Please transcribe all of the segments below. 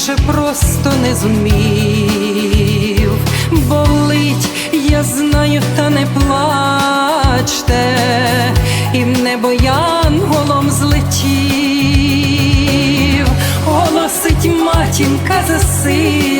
Інакше просто не зумів, болить, я знаю, та не плачте, і небо янголом злетів, голосить матінка за сином,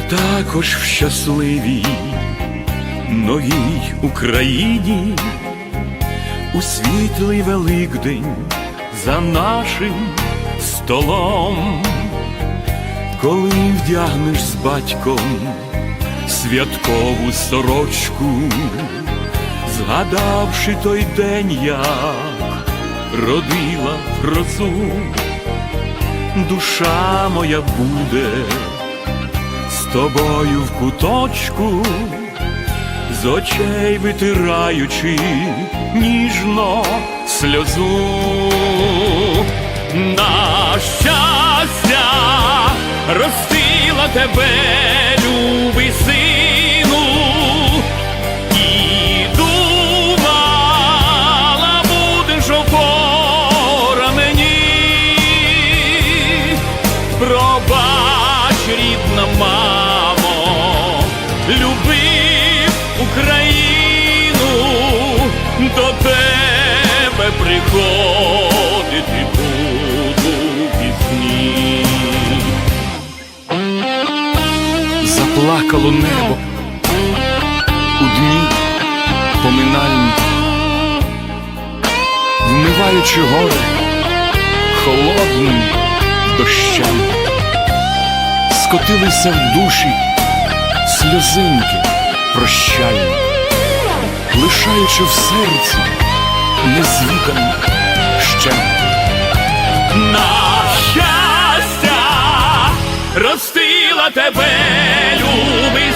також в щасливій новій Україні. У світлий Великдень за нашим столом, коли вдягнеш з батьком святкову сорочку, згадавши той день, як родила грозу, душа моя буде тобою в куточку, з очей витираючи ніжно сльозу. На щастя ростила тебе, любий сину, холодним дощем, скотилися в душі сльозинки прощальні, лишаючи в серці незвуканий ще. На щастя ростила тебе, любий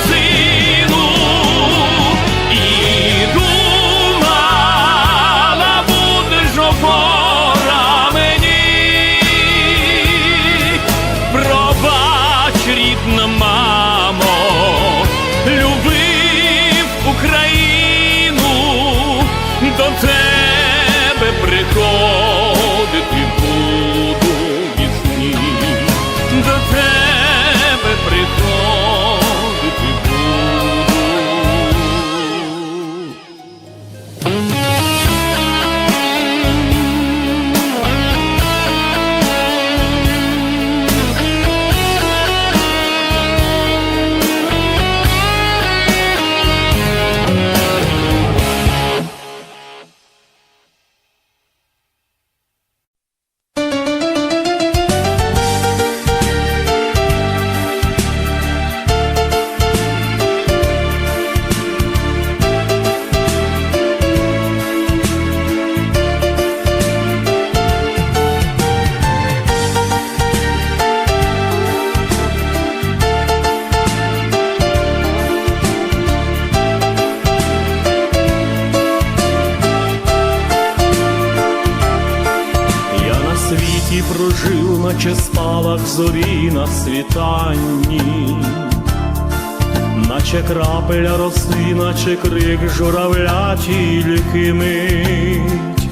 наче крик журавля тільки мить.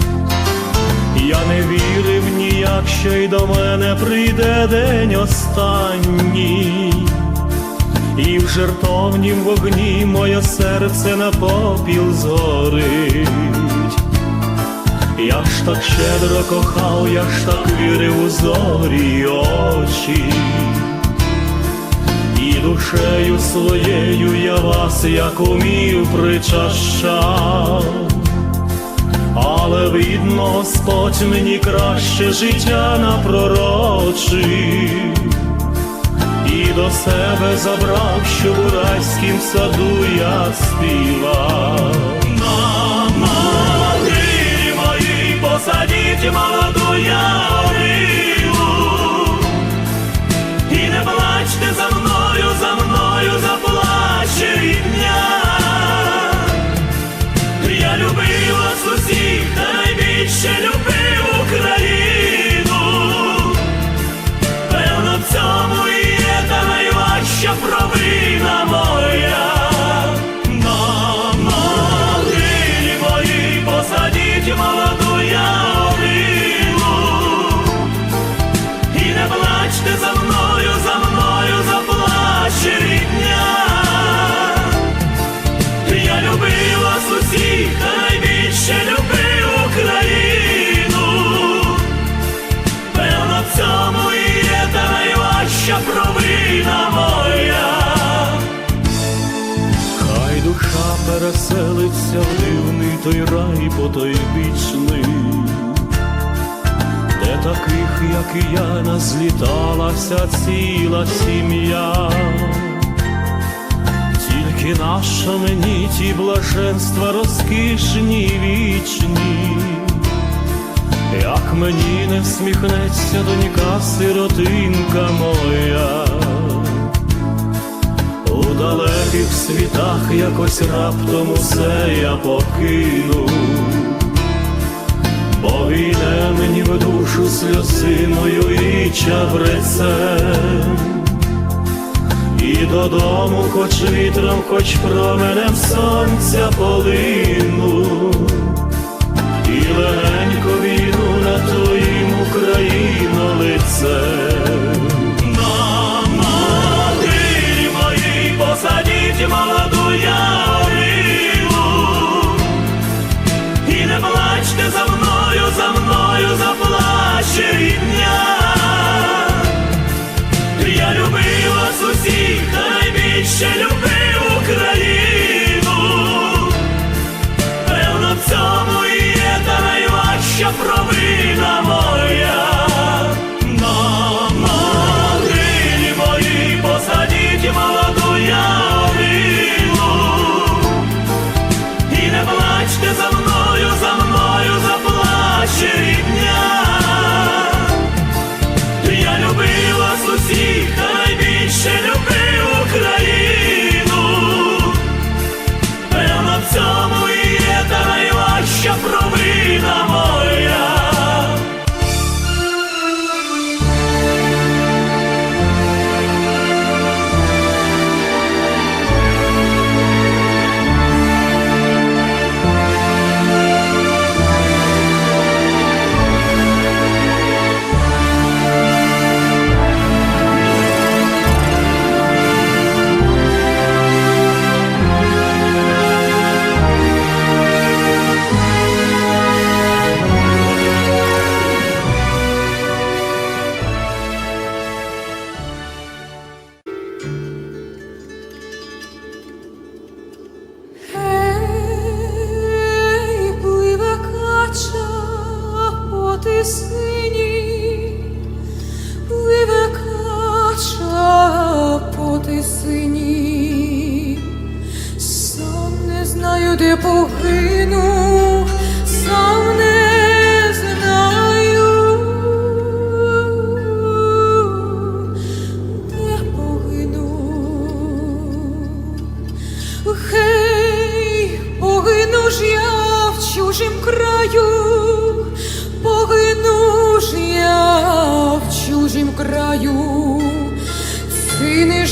Я не вірив ніяк, що й до мене прийде день останній, і в жертовнім вогні моє серце на попіл згорить. Я ж так щедро кохав, я ж так вірив у зорі очі, душею своєю я вас, як умів, причащав, але видно, Господь мені краще життя напророчив і до себе забрав, що в райськім саду я співав. На мали. мої посадіть мала. той рай потойбічний, де таких, як і я, назліталася ціла сім'я, тільки наша мені ті блаженства розкішні вічні, як мені не всміхнеться донька сиротинка моя далеких світах якось раптом усе я покину, бо війне мені в душу сльозиною і чабреце, і додому, хоч вітром, хоч променем сонця полину. полі сині, сам не знаю, де погинув.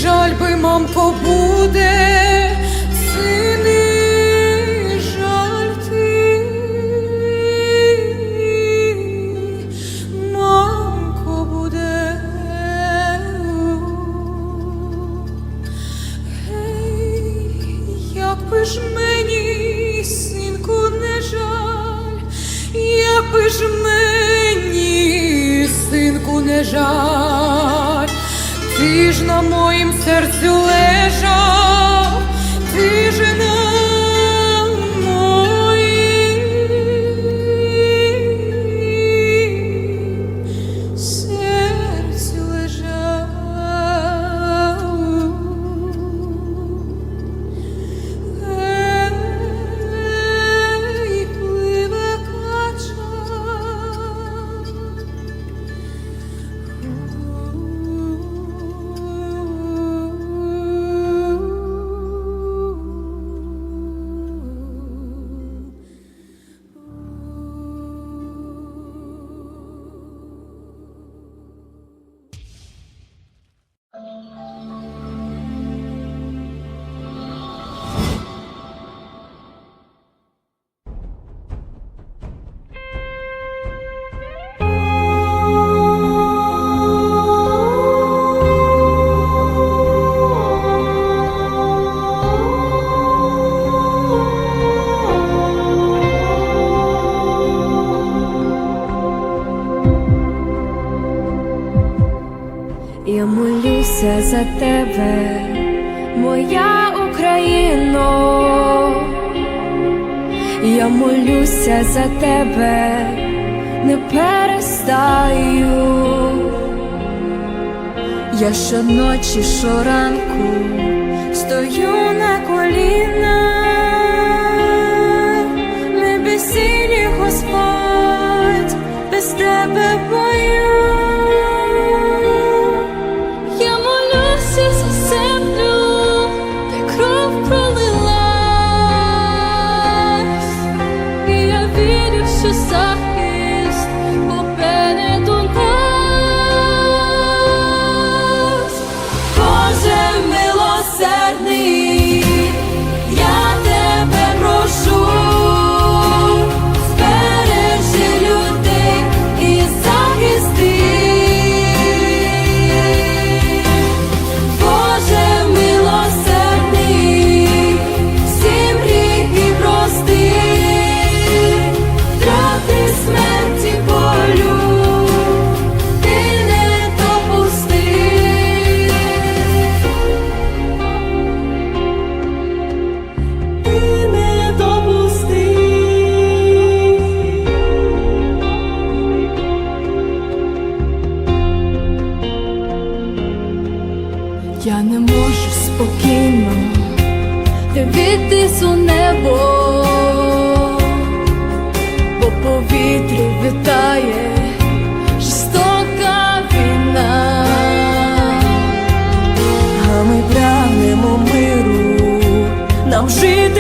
жаль би мам побуде. Тебе, не перестаю. Я щоночі, щоранку китись у небо, по повітрю вітає жорстока війна, а ми прагнемо миру, нам жити.